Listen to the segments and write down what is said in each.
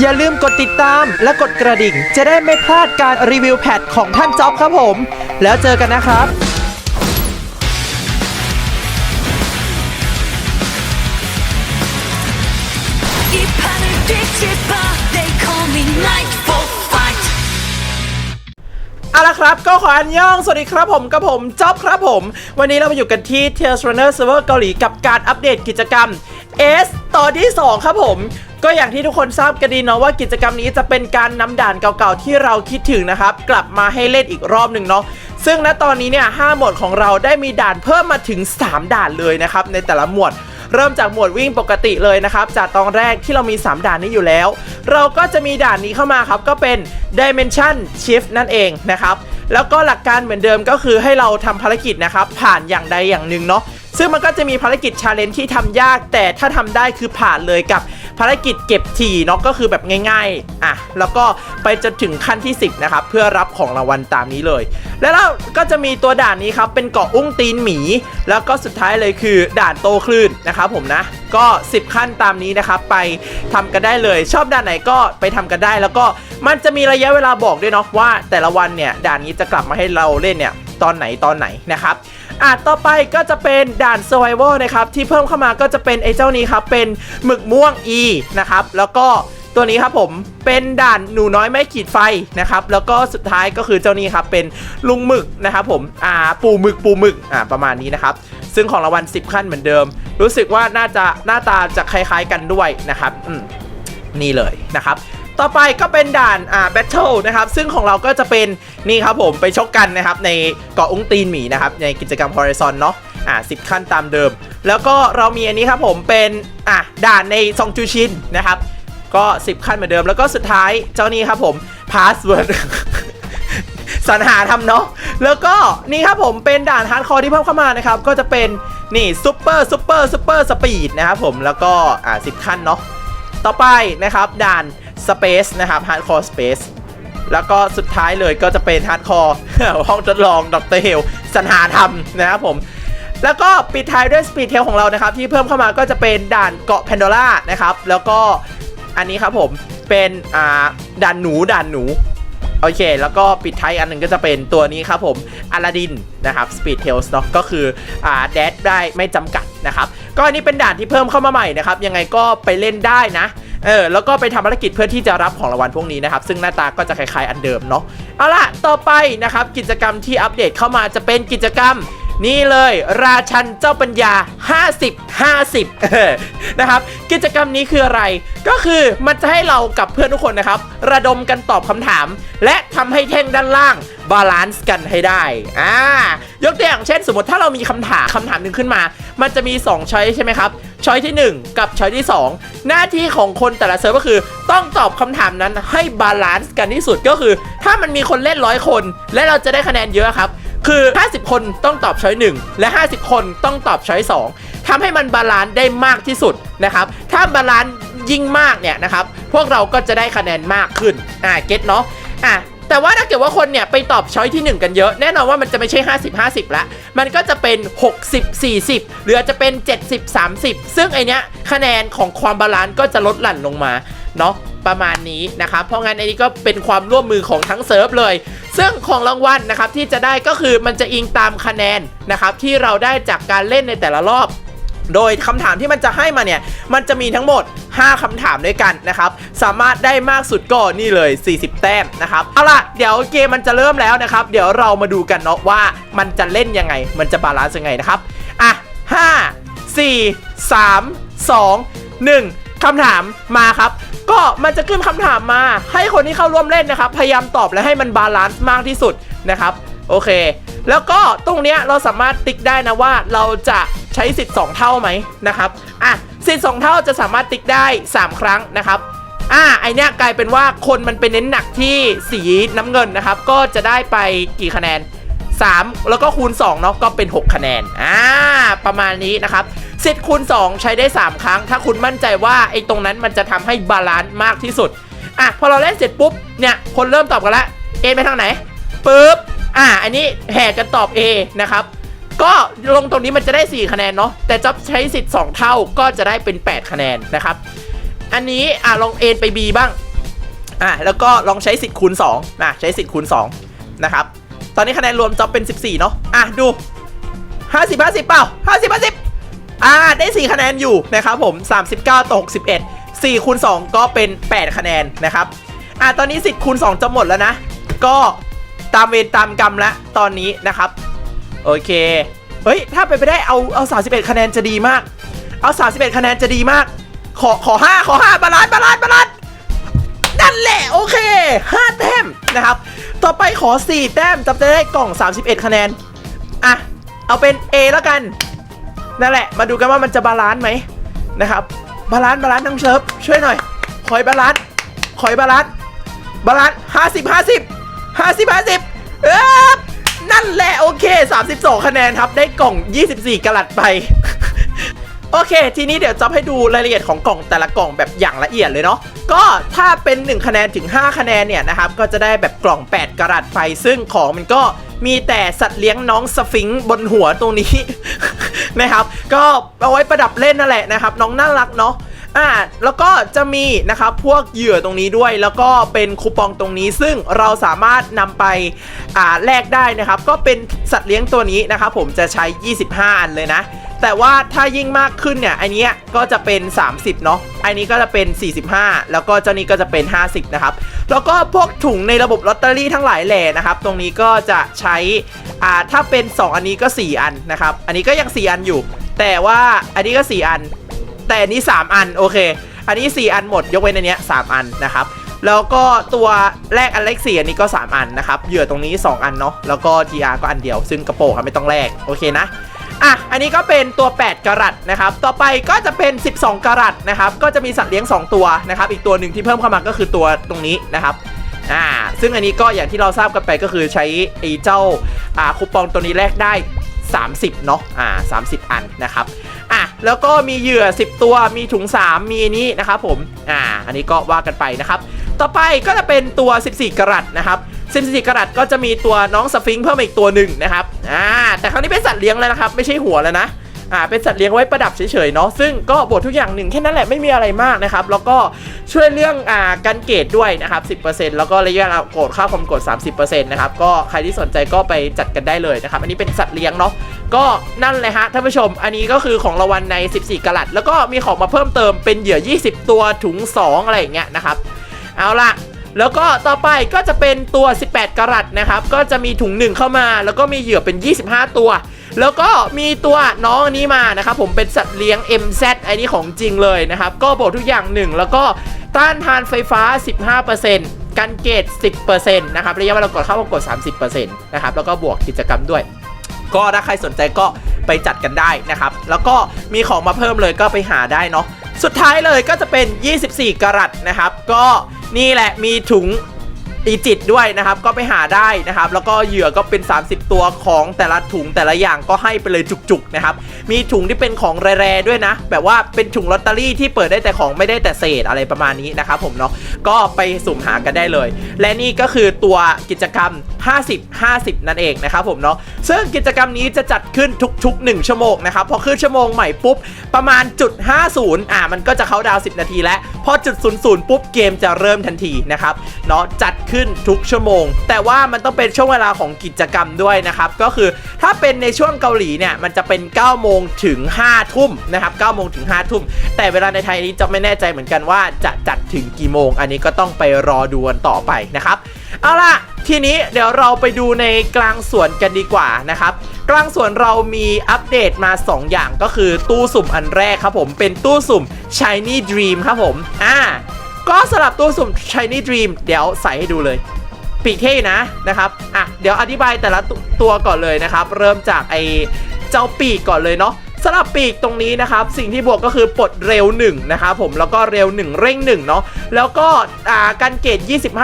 อย่าลืมกดติดตามและกดกระดิ่ง จะได้ไม่พลาดการรีวิวแพดของท่านจ๊อบครับผม แล้วเจอกันนะครับเอาละครับ ก็ขออนย่อง สวัสดีครับผมกับผมจ๊อบครับผม วันนี้เรามาอยู่กันที่ t a i l s Runner Server เกาหลีกับการอัปเดตกิจกรรม S ตอนที่ 2 ครับผมก็อย่างที่ทุกคนทราบกันดีเนาะว่ากิจกรรมนี้จะเป็นการนำด่านเก่าๆที่เราคิดถึงนะครับ กลับมาให้เล่นอีกรอบหนึ่งเนาะซึ่งณตอนนี้เนี่ย5หมวดของเราได้มีด่านเพิ่มมาถึง 3 ด่านเลยนะครับในแต่ละหมวด เริ่มจากหมวดวิ่งปกติเลยนะครับ จากตอนแรกที่เรามี 3 ด่านนี้อยู่แล้ว เราก็จะมีด่านนี้เข้ามาครับ ก็เป็น Dimension Shift นั่นเองนะครับแล้วก็หลักการเหมือนเดิมก็คือให้เราทำภารกิจนะครับผ่านอย่างใดอย่างหนึ่งเนาะ ซึ่งมันก็จะมีภารกิจชาเลนจ์ที่ทำยาก แต่ถ้าทำได้คือผ่านเลยกับภารกิจเก็บถี่เนาะก็คือแบบง่ายๆอะแล้วก็ไปจนถึงขั้นที่ 10 นะครับ เพื่อรับของรางวัลตามนี้เลย แล้วเราก็จะมีตัวด่านนี้ครับ เป็นเกาะอุ้งตีนหมี แล้วก็สุดท้ายเลยคือด่านโตคลื่นนะครับผมนะ ก็ 10 ขั้นตามนี้นะครับ ไปทำกันได้เลยชอบด่านไหนก็ไปทำกันได้ แล้วก็มันจะมีระยะเวลาบอกด้วยเนาะว่า แต่ละวันเนี่ยด่านนี้จะกลับมาให้เราเล่นเนี่ยตอนไหนตอนไหนนะครับ อะต่อไปก็จะเป็นด่าน Survival นะครับที่เพิ่มเข้ามาก็จะเป็นไอ้เจ้านี้ครับเป็นหมึกม่วง E นะครับแล้วก็ตัวนี้ครับผมเป็นด่านหนูน้อยไม่ขีดไฟนะครับแล้วก็สุดท้ายก็คือเจ้านี้ครับเป็นลุงหมึกนะครับผมอ่าปูหมึกปูหมึกอ่าประมาณนี้นะครับซึ่งของรางวัล 10 ขั้นเหมือนเดิม รู้สึกว่าน่าจะหน้าตาจะคล้ายๆกันด้วยนะครับอืมนี่เลยนะครับ ต่อไปก็เป็นด่านอ่าแบทเทิลนะครับ ซึ่งของเราก็จะเป็นนี่ครับผมไปชกกันนะครับ ในเกาะอุ้งตีนหมีนะครับ ในกิจกรรม Horizon เนาะอ่า10ขั้นตามเดิม แล้วก็เรามีอันนี้ครับผมเป็นอะด่านในซองจูชินนะครับ ก็ 10 ขั้นเหมือนเดิม แล้วก็สุดท้ายเจ้านี้ครับผม password สรรหาทำเนาะ แล้วก็นี่ครับผมเป็นด่านฮาร์ดคอร์ที่เพิ่มเข้ามานะครับ ก็จะเป็นนี่ซูเปอร์ซูเปอร์ซูเปอร์สปีดนะครับผมแล้วก็อ่า10ขั้นเนาะต่อไปนะครับด่าน Space นะครับ Hardcore Space แล้วก็สุดท้ายเลยก็จะเป็น Hardcore ห้องทดลองดรเฮลสรรหาทำนะครับผมแล้วก็ปิดท้ายด้วย Speed Tail ของเรานะครับ ที่เพิ่มเข้ามาก็จะเป็นด่านเกาะแพนโดล่านะครับ แล้วก็อันนี้ครับผมเป็นอ่าด่านหนูด่านหนูโอเค แล้วก็ปิดท้ายอันหนึ่งก็จะเป็นตัวนี้ครับผมอลาดินนะครับ Speed Tails เนาะก็คืออ่าแดดได้ไม่จำกัดนะครับ ก็อันนี้เป็นด่านที่เพิ่มเข้ามาใหม่นะครับ ยังไงก็ไปเล่นได้นะ เออแล้วก็ไปทำภารกิจเพื่อที่จะรับของรางวัลพวกนี้นะครับ ซึ่งหน้าตาก็จะคล้ายๆอันเดิมเนาะเอาล่ะต่อไปนะครับกิจกรรมที่อัปเดตเข้ามาจะเป็นกิจกรรมนี่เลยราชันเจ้าปัญญา 50 50 นะครับ กิจกรรมนี้คืออะไร ก็คือมันจะให้เรากับเพื่อนทุกคนนะครับ ระดมกันตอบคำถาม และทำให้แท่งด้านล่าง บาลานซ์กันให้ได้อ่ายกตัวอย่างเช่น สมมติถ้าเรามีคำถามคำถามหนึ่งขึ้นมา มันจะมี2ช้อยใช่ไหมครับช้อยที่ 1 กับช้อยที่ 2 หน้าที่ของคนแต่ละเซิร์ฟก็คือ ต้องตอบคำถามนั้นให้บาลานซ์กันที่สุดก็คือ ถ้ามันมีคนเล่นร้อยคน และเราจะได้คะแนนเยอะครับคือ 50 คนต้องตอบช้อย1 และ 50 คนต้องตอบช้อย2ทำให้มันบาลานซ์ได้มากที่สุดนะครับ ถ้าบาลานซ์ยิ่งมากเนี่ยนะครับ พวกเราก็จะได้คะแนนมากขึ้น อ่า เก็ตเนาะ อะ แต่ว่าถ้าเกิดว่าคนเนี่ยไปตอบช้อยที่ 1 กันเยอะ แน่นอนว่ามันจะไม่ใช่ 50 50 ละ มันก็จะเป็น 60 40 หรือจจะเป็น 70 30 ซึ่งไอเนี้ยคะแนนของความบาลานซ์ก็จะลดหลั่นลงมาเนาะประมาณนี้นะครับเพราะงั้นอันนี้ก็เป็นความร่วมมือของทั้งเซิร์ฟเลย ซึ่งของรางวัลนะครับที่จะได้ก็คือมันจะอิงตามคะแนนนะครับที่เราได้จากการเล่นในแต่ละรอบ โดยคำถามที่มันจะให้มาเนี่ย มันจะมีทั้งหมด 5คำถามด้วยกันนะครับ สามารถได้มากสุดก็นี่เลย 40 แต้มนะครับ เอาล่ะ เดี๋ยวเกมมันจะเริ่มแล้วนะครับ เดี๋ยวเรามาดูกันเนาะว่ามันจะเล่นยังไง มันจะบาลานซ์ยังไงนะครับ อะ 5 4 3 2 1คำถามมาครับ ก็มันจะขึ้นคำถามมา ให้คนที่เข้าร่วมเล่นนะครับ พยายามตอบและให้มันบาลานซ์มากที่สุดนะครับ โอเค แล้วก็ตรงเนี้ยเราสามารถติ๊กได้นะว่าเราจะ ใช้สิทธิ์2เท่าไหมนะครับอะสิทธิ์2เท่าจะสามารถติ๊กได้ 3 ครั้งนะครับอ่าไอเนี้ยกลายเป็นว่าคนมันเป็นเน้นหนักที่สีน้ำเงินนะครับ ก็จะได้ไปกี่คะแนน 3 แล้วก็คูณ2เนาะก็เป็น 6 คะแนนอ่าประมาณนี้นะครับสิทธิ์คูณ 2 ใช้ได้ 3 ครั้ง ถ้าคุณมั่นใจว่าไอ้ตรงนั้นมันจะทำให้บาลานซ์มากที่สุดอะพอเราเล่นเสร็จปุ๊บเนี่ยคนเริ่มตอบกันละเอไปทางไหนปุ๊บอ่าอันนี้แห่กันตอบ A นะครับ ก็ลงตรงนี้มันจะได้ 4 คะแนนเนาะแต่จ๊อบใช้สิทธิ์ 2 เท่าก็จะได้เป็น 8 คะแนนนะครับ อันนี้อะลองเอ็นไป B บ้างอะแล้วก็ลองใช้สิทธิ์คูณ2นะใช้สิทธิ์คูณ2นะครับตอนนี้คะแนนรวมจ็อบเป็น 14 เนาะอะดู 50 50 เปล่า 50 50อ่าได้ 4 คะแนนอยู่นะครับผม 39ต่อ61 4คูณ2ก็เป็น 8 คะแนนนะครับอ่าตอนนี้สิทธิ์คูณ2จะหมดแล้วนะ ก็ตามเวรตามกรรมแล้วตอนนี้นะครับ โอเค เฮ้ย ถ้าเป็นไปได้เอาเอา 31 คะแนนจะดีมาก เอา 31 คะแนนจะดีมาก ขอขอ 5 ขอ 5 บาลานซ์บาลานซ์บาลานซ์นั่นแหละโอเค 5 แต้มนะครับ ต่อไปขอ 4 แต้มจะได้กล่อง 31 คะแนน อะ เอาเป็น A แล้วกัน นั่นแหละ มาดูกันว่ามันจะบาลานซ์ไหมนะครับ บาลานซ์บาลานซ์ทั้งเชิฟช่วยหน่อยคอยบาลานซ์คอยบาลานซ์บาลานซ์ห้าสิบห้าสิบห้าสิบห้าสิบเออ นั่นแหละโอเค 32 คะแนนครับ ได้กล่อง 24กะลัดไป โอเค ทีนี้เดี๋ยวจะให้ดูรายละเอียดของกล่องแต่ละกล่องแบบอย่างละเอียดเลยเนาะก็ถ้าเป็น 1 คะแนนถึง 5 คะแนนเนี่ยนะครับ ก็จะได้แบบกล่อง 8กะรัตไป ซึ่งของมันก็มีแต่สัตว์เลี้ยงน้องสฟิงค์บนหัวตรงนี้ นะครับ ก็เอาไว้ประดับเล่นนั่นแหละนะครับ น้องน่ารักเนาะ อ่าแล้วก็จะมีนะครับพวกเหยื่อตรงนี้ด้วย แล้วก็เป็นคูปองตรงนี้ ซึ่งเราสามารถนำไปอ่าแลกได้นะครับ ก็เป็นสัตว์เลี้ยงตัวนี้นะครับผมจะใช้ 25 อันเลยนะ แต่ว่าถ้ายิ่งมากขึ้นเนี่ยอันเนี้ยก็จะเป็น 30 เนาะอันนี้ก็จะเป็น 45 แล้วก็เจ้านี้ก็จะเป็น 50 นะครับ แล้วก็พวกถุงในระบบลอตเตอรี่ทั้งหลายแหล่นะครับ ตรงนี้ก็จะใช้อ่าถ้าเป็น 2 อันนี้ก็ 4 อันนะครับ อันนี้ก็ยัง 4 อันอยู่ แต่ว่าอันนี้ก็ 4 อัน แต่อันนี้ 3 อันโอเค อันนี้ 4 อันหมดยกเว้นอันเนี้ย3อันนะครับแล้วก็ตัวแรกอันเล็กสี่อันนี้ก็ 3 อันนะครับเหยื่อตรงนี้ 2 อันเนาะแล้วก็ GR ก็อันเดียว ซึ่งกระโปรงครับไม่ต้องแลกโอเคนะอะอันนี้ก็เป็นตัว 8กะรัตนะครับต่อไปก็จะเป็น 12กะรัตนะครับก็จะมีสัตว์เลี้ยง 2 ตัวนะครับอีกตัวหนึ่งที่เพิ่มเข้ามาก็คือตัวตรงนี้นะครับอ่าซึ่งอันนี้ก็อย่างที่เราทราบกันไปก็คือใช้ไอ้เจ้าอ่าคูปองตัวนี้แลกได้ 30เนาะอ่า30 อันนะครับอะ แล้วก็มีเหยื่อ 10 ตัวมีถุง 3 มีนี้นะครับผมอ่าอันนี้ก็ว่ากันไปนะครับ ต่อไปก็จะเป็นตัว 14 กรัตนะครับ14กรัตก็จะมีตัวน้องสฟิงค์เพิ่มอีกตัวหนึ่งนะครับอ่าแต่ครั้งนี้เป็นสัตว์เลี้ยงแล้วนะครับ ไม่ใประหัวแล้วนะอ่าเป็นสัตว์เลี้ยงไว้ประดับเฉยๆเนาะซึ่งก็บททุกอย่างหนึ่งแค่นั้นแหละไม่มีอะไรมากนะครับแล้วก็ช่วยเรื่องอ่าการเกตด้วยนะครับ 10%แล้วก็ระยะเวลากดค่าความกด30%นะครับก็ใครที่สนใจก็ไปจัดกันได้เลยนะครับอันนี้เป็นสัตว์เลี้ยงเนาะ ก็นั่นเลยฮะท่านผู้ชม อันนี้ก็คือของรางวัลใน 14กรัตแล้วก็มีของมาเพิ่มเติมเป็นเหยื่อ 20 ตัวถุง 2 อะไรอย่างเงี้ยนะครับ เอาละแล้วก็ต่อไปก็จะเป็นตัว 18 กรัตนะครับ ก็จะมีถุงหนึ่งเข้ามา แล้วก็มีเหยื่อเป็น 25 ตัว แล้วก็มีตัวน้องอันนี้มานะครับผมเป็นสัตว์เลี้ยง MZ อันนี้ของจริงเลยนะครับ ก็บอกทุกอย่างหนึ่งแล้วก็ต้านทานไฟฟ้า 15%กันเกต 10%นะครับ ระยะเวลากดเข้ากด 30%นะครับ แล้วก็บวกกิจกรรมด้วย ก็ถ้าใครสนใจก็ไปจัดกันได้นะครับ แล้วก็มีของมาเพิ่มเลยก็ไปหาได้เนาะสุดท้ายเลยก็จะเป็น 24 กรัตนะครับ ก็นี่แหละมีถุง อีจิตด้วยนะครับ ก็ไปหาได้นะครับ แล้วก็เหยื่อก็เป็น 30 ตัวของแต่ละถุงแต่ละอย่างก็ให้ไปเลยจุกๆนะครับ มีถุงที่เป็นของแร่ๆด้วยนะ แบบว่าเป็นถุงลอตเตอรี่ที่เปิดได้แต่ของไม่ได้แต่เศษอะไรประมาณนี้นะครับผมเนาะ ก็ไปสุ่มหากันได้เลย และนี่ก็คือตัวกิจกรรม 50 50 นั่นเองนะครับผมเนาะ ซึ่งกิจกรรมนี้จะจัดขึ้นทุก ๆ 1 ชั่วโมงนะครับ พอขึ้นชั่วโมงใหม่ปุ๊บประมาณจุด50อ่ามันก็จะเข้าดาว 10 นาที แล้ว พอจุด00ปุ๊บเกมจะเริ่มทันทีนะครับ เนาะ จัดขนทุกชั่วโมง แต่ว่ามันต้องเป็นช่วงเวลาของกิจกรรมด้วยนะครับ ก็คือถ้าเป็นในช่วงเกาหลีเนี่ย มันจะเป็น 9 โมงถึง 5 ทุ่มนะครับ 9 โมงถึง 5 ทุ่ม แต่เวลาในไทยนี้จะไม่แน่ใจเหมือนกันว่าจะจัดถึงกี่โมง อันนี้ก็ต้องไปรอดูกันต่อไปนะครับ เอาล่ะ ทีนี้เดี๋ยวเราไปดูในกลางสวนกันดีกว่านะครับกลางสวนเรามีอัปเดตมา 2 อย่างก็คือตู้สุ่มอันแรกครับผม เป็นตู้สุ่ม Shiny Dream ครับผม อ่า ก็สำหรับตู้สุ่ม Shiny Dream เดี๋ยวใส่ให้ดูเลยปีกเท่นะนะครับ อะ เดี๋ยวอธิบายแต่ละตตัวก่อนเลยนะครับ เริ่มจากไอเจ้าปีกก่อนเลยเนาะสำหรับปีกตรงนี้นะครับ สิ่งที่บวกก็คือปลดเร็ว1นะครับผมแล้วก็เร็ว 1 เร่ง1เนาะแล้วก็อ่ากันเกต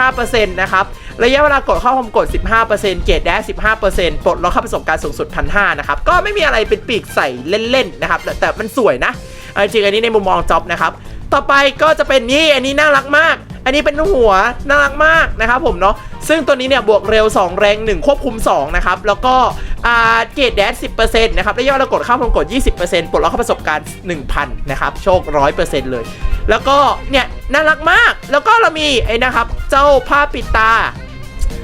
25%นะครับระยะเวลากดเข้าคอมกด 15%เกตแดช15%ปลดล็อกค่าประสบการณ์สูงสุด1,500นะครับก็ไม่มีอะไรเป็นปีกใส่เล่นๆนะครับแต่แต่มันสวยนะเอจริงอันนี้ในมุมมองจ็อบนะครับ ต่อไปก็จะเป็นนี่อันนี้น่ารักมาก อันนี้เป็นหัวน่ารักมากนะครับผมเนาะซึ่งตัวนี้เนี่ยบวกเร็ว 2 แรง 1 ควบคุม 2 นะครับ แล้วก็อาเกรดแดช10%นะครับระยะเวลากดเข้าคอมกด 20%ปลดล็อกค่าประสบการณ์ 1,000 นะครับ โชค 100%เลย แล้วก็เนี่ยน่ารักมากแล้วก็เรามีไอ้นะครับ เจ้าผ้าปิดตา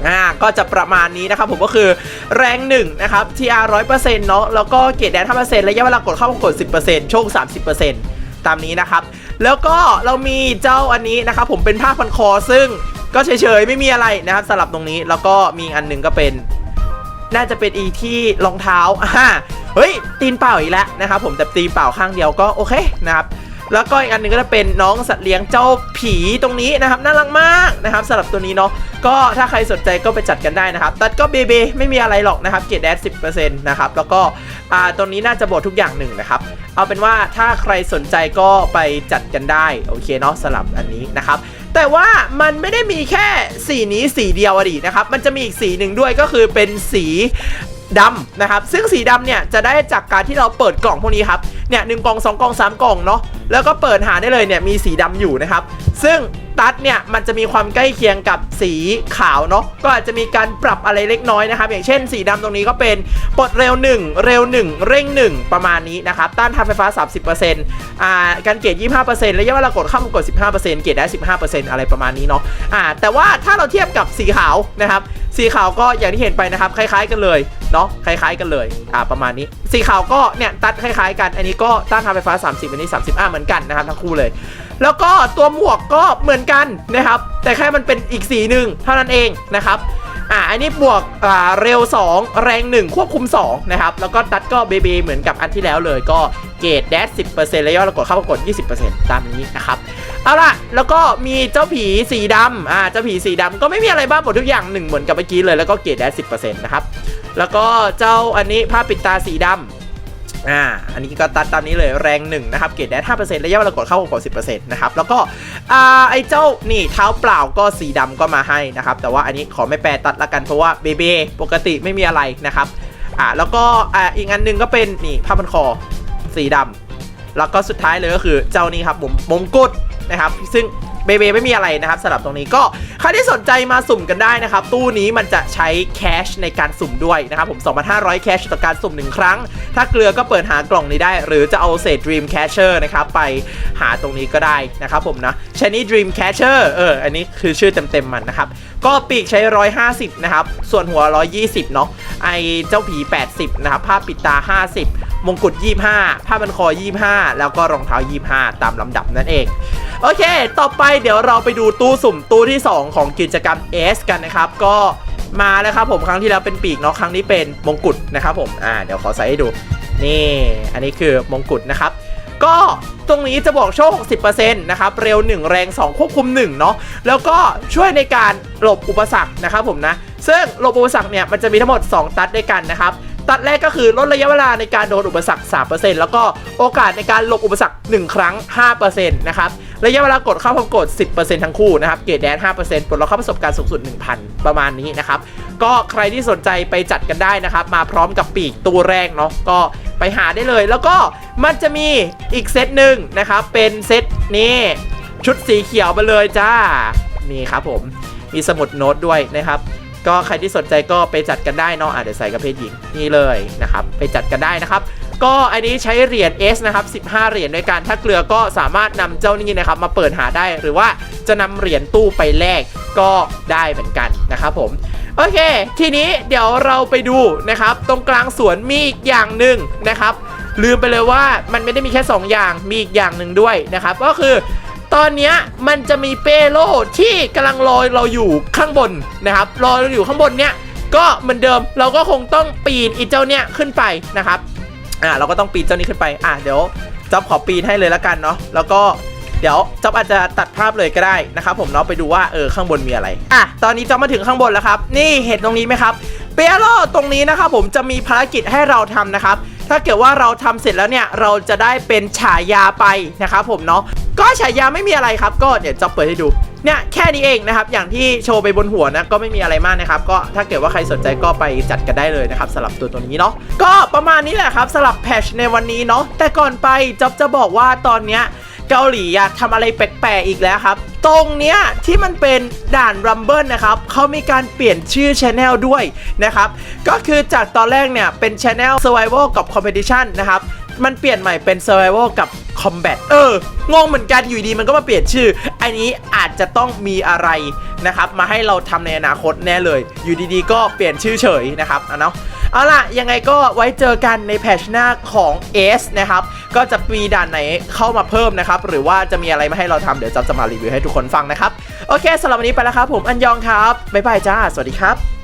อ่าก็จะประมาณนี้นะครับผมก็คือแรงหนึ่งนะครับ TR 100%เนาะแล้วก็เกรดแดน5%ระยะเวลากดเข้ากด 10%โชค 30%ตามนี้นะครับ แล้วก็เรามีเจ้าอันนี้นะครับผมเป็นผ้าพันคอซึ่งก็เฉยๆไม่มีอะไรนะครับสลับตรงนี้แล้วก็มีอันหนึ่งก็เป็น น่าจะเป็นอีที่รองเท้าอ่าเฮ้ยตีนเปล่าอีกแล้วนะครับผมแต่ตีนเปล่าข้างเดียวก็โอเคนะครับ แล้วก็อีกอันหนึ่งก็จะเป็นน้องสัตว์เลี้ยงเจ้าผีตรงนี้นะครับน่ารักมากนะครับสำหรับตัวนี้เนาะก็ถ้าใครสนใจก็ไปจัดกันได้นะครับตัดก็เบเบไม่มีอะไรหรอกนะครับเกรดแดดสินะครับแล้วก็อ่าตรงนี้น่าจะบวกทุกอย่างหนึ่งนะครับเอาเป็นว่าถ้าใครสนใจก็ไปจัดกันได้โอเคเนาะสลับอันนี้นะครับแต่ว่ามันไม่ได้มีแค่สีนี้สีเดียวอดินะครับมันจะมีอีกสีหนึ่งด้วยก็คือเป็นสี ดำนะครับ ซึ่งสีดำเนี่ยจะได้จากการที่เราเปิดกล่องพวกนี้ครับ เนี่ยหนึ่งกล่องสองกล่องสามกล่องเนาะ แล้วก็เปิดหาได้เลยเนี่ยมีสีดำอยู่นะครับ ซึ่งตัดเนี่ยมันจะมีความใกล้เคียงกับสีขาวเนาะ ก็อาจจะมีการปรับอะไรเล็กน้อยนะครับ อย่างเช่น สีดำตรงนี้ก็เป็นปลดเร็ว 1 เร็ว 1 เร่ง 1 ประมาณนี้นะครับ ต้านทานไฟฟ้า 30%อ่าการเกรด25%ระยะเวลากดเข้ามากด 15%เกรดได้ 15%อะไรประมาณนี้เนาะ อ่าแต่ว่าถ้าเราเทียบกับสีขาวนะครับ สีขาวก็อย่างที่เห็นไปนะครับคล้าย ๆ กันเลยเนาะคล้าย ๆ กันเลยอ่าประมาณนี้ สีขาวก็เนี่ยตัดคล้ายๆกัน อันนี้ก็ต้านทานไฟฟ้า 30 อันนี้ 30 อ่าเหมือนกันนะครับทั้งคู่เลย แล้วก็ตัวหมวกก็เหมือนกันนะครับแต่แค่มันเป็นอีกสีหนึ่งเท่านั้นเองนะครับอ่าอันนี้บวกอ่าเร็ว 2 แรง 1 ควบคุม 2 นะครับ แล้วก็ตัดก็เบเบเหมือนกับอันที่แล้วเลยก็เกรดแดด10%แล้วยอดเรากดเข้าประกด 20%ตามนี้นะครับ เอาล่ะ แล้วก็มีเจ้าผีสีดำอ่าเจ้าผีสีดำก็ไม่มีอะไรบ้างหมดทุกอย่างหนึ่งเหมือนกับเมื่อกี้เลยแล้วก็เกรดแดด10%นต์นะครับแล้วก็เจ้าอันนี้ผ้าปิดตาสีดำอ่าอันนี้ก็ตัดตามนี้เลยแรงหนึ่งนะครับเกรดแดด5%ระยะเวลากดเข้ากด10%นต์นะครับแล้วก็อ่าไอ้เจ้านี่เท้าเปล่าก็สีดำก็มาให้นะครับแต่ว่าอันนี้ขอไม่แปลตัดละกันเพราะว่าเบเบปกติไม่มีอะไรนะครับอ่าแล้วก็อ่าอีกอันหนึงก็เป็นนี่ผ้าพันคอสีดำแล้วก็สุดท้ายเลยก็คือเจ้านี้ครับผมมงกุฎ นะครับซึ่งเบเบไม่มีอะไรนะครับสำหรับตรงนี้ก็ใครที่สนใจมาสุ่มกันได้นะครับ ตู้นี้มันจะใช้แคชในการสุ่มด้วยนะครับผม2,500แคชต่อการสุ่ม1ครั้ง ถ้าเกลือก็เปิดหากล่องนี้ได้ หรือจะเอาเศษ Dream Catcher นะครับไปหาตรงนี้ก็ได้นะครับผมนะชนิ Dream Catcher เอออันนี้คือชื่อเต็มๆมันนะครับ ก็ปีกใช้ 150 นะครับ ส่วนหัว 120 เนาะไอเจ้าผี 80 นะครับ ผ้าปิดตา 50 มงกุฎ 25 ผ้าบันคอ 25 แล้วก็รองเท้า 25 ตามลำดับนั่นเอง โอเค ต่อไปเดี๋ยวเราไปดูตู้สุ่มตู้ที่ 2 ของกิจกรรม S กันนะครับ ก็มาแล้วครับผมครั้งที่แล้วเป็นปีกเนาะครั้งนี้เป็นมงกุฎนะครับผมอ่าเดี๋ยวขอใส่ให้ดู นี่ อันนี้คือมงกุฎนะครับ ก็ตรงนี้จะบอกโชค 60%นะครับ เร็ว 1 แรง 2 ควบคุม 1 เนาะ แล้วก็ช่วยในการหลบอุปสรรคนะครับผมนะ ซึ่งหลบอุปสรรคเนี่ย มันจะมีทั้งหมด 2 ตัดด้วยกันนะครับ ตัดแรกก็คือลดระยะเวลาในการโดนอุปสรรค 3%แล้วก็โอกาสในการหลบอุปสรรค 1 ครั้ง 5%นะครับ ระยะเวลากดเข้าพร้อมกด 10%ทั้งคู่นะครับ เกรดแดน 5%ปลดล็อกเข้าประสบการณ์สูงสุด 1,000 ประมาณนี้นะครับ ก็ใครที่สนใจไปจัดกันได้นะครับ มาพร้อมกับปีกตัวแรกเนาะ ก็ไปหาได้เลย แล้วก็มันจะมีอีกเซตหนึ่งนะครับ เป็นเซตนี้ชุดสีเขียวมาเลยจ้า นี่ครับผม มีสมุดโน้ตด้วยนะครับ ก็ใครที่สนใจก็ไปจัดกันได้เนาะอะเดี๋ยวใส่กับเพศหญิงนี่เลยนะครับไปจัดกันได้นะครับก็อันนี้ใช้เหรียญ S นะครับ 15 เหรียญด้วยกันถ้าเกลือก็สามารถนำเจ้านี่นะครับมาเปิดหาได้หรือว่าจะนำเหรียญตู้ไปแลกก็ได้เหมือนกันนะครับผมโอเค ทีนี้เดี๋ยวเราไปดูนะครับ ตรงกลางสวนมีอีกอย่างหนึ่งนะครับ ลืมไปเลยว่ามันไม่ได้มีแค่ 2 อย่างมีอีกอย่างหนึ่งด้วยนะครับ ก็คือ ตอนนี้มันจะมีเปโลที่กำลังรอยเราอยู่ข้างบนนะครับรอยเราอยู่ข้างบนเนี้ยก็เหมือนเดิมเราก็คงต้องปีนอีเจ้าเนี้ยขึ้นไปนะครับอ่าเราก็ต้องปีนเจ้านี้ขึ้นไปอะเดี๋ยวจ๊อบขอปีนให้เลยละกันเนาะแล้วก็เดี๋ยวจ๊อบอาจจะตัดภาพเลยก็ได้นะครับผมเนาะไปดูว่าเออข้างบนมีอะไรอะตอนนี้จ๊อบมาถึงข้างบนแล้วครับ นี่เห็นตรงนี้ไหมครับเปโลตรงนี้นะครับผมจะมีภารกิจให้เราทำนะครับ ถ้าเกิดว่าเราทำเสร็จแล้วเนี่ยเราจะได้เป็นฉายาไปนะครับผมเนาะก็ฉายาไม่มีอะไรครับ ก็เดี๋ยวจะเปิดให้ดูเนี่ยแค่นี้เองนะครับอย่างที่โชว์ไปบนหัวนะก็ไม่มีอะไรมากนะครับก็ถ้าเกิดว่าใครสนใจก็ไปจัดกันได้เลยนะครับสำหรับตัวตัวนี้เนาะก็ประมาณนี้แหละครับสำหรับแพชในวันนี้เนาะแต่ก่อนไปจ๊อบจะบอกว่าตอนเนี้ยเกาหลีอะทำอะไรแปลกๆอีกแล้วครับ ตรงเนี้ยที่มันเป็นด่านรัมเบิลนะครับเขามีการเปลี่ยนชื่อช anel ด้วยนะครับ ก็คือจากตอนแรกเนี่ยเป็นช anel Survival กับ Competition นะครับ มันเปลี่ยนใหม่เป็น Survival กับ Combat เอองงเหมือนกันอยู่ดีมันก็มาเปลี่ยนชื่อ อันนี้อาจจะต้องมีอะไรนะครับมาให้เราทำในอนาคตแน่เลย อยู่ดีๆ ก็เปลี่ยนชื่อเฉยนะครับเอาเนาะเอาล่ะ ยังไงก็ไว้เจอกันในแพชหน้าของ S นะครับ ก็จะมีด่านไหนเข้ามาเพิ่มนะครับ หรือว่าจะมีอะไรมาให้เราทำเดี๋ยวจะจะมารีวิวให้ทุกคนฟังนะครับ โอเคสำหรับวันนี้ไปแล้วครับผมอันยองครับบ๊ายบายจ้า สวัสดีครับ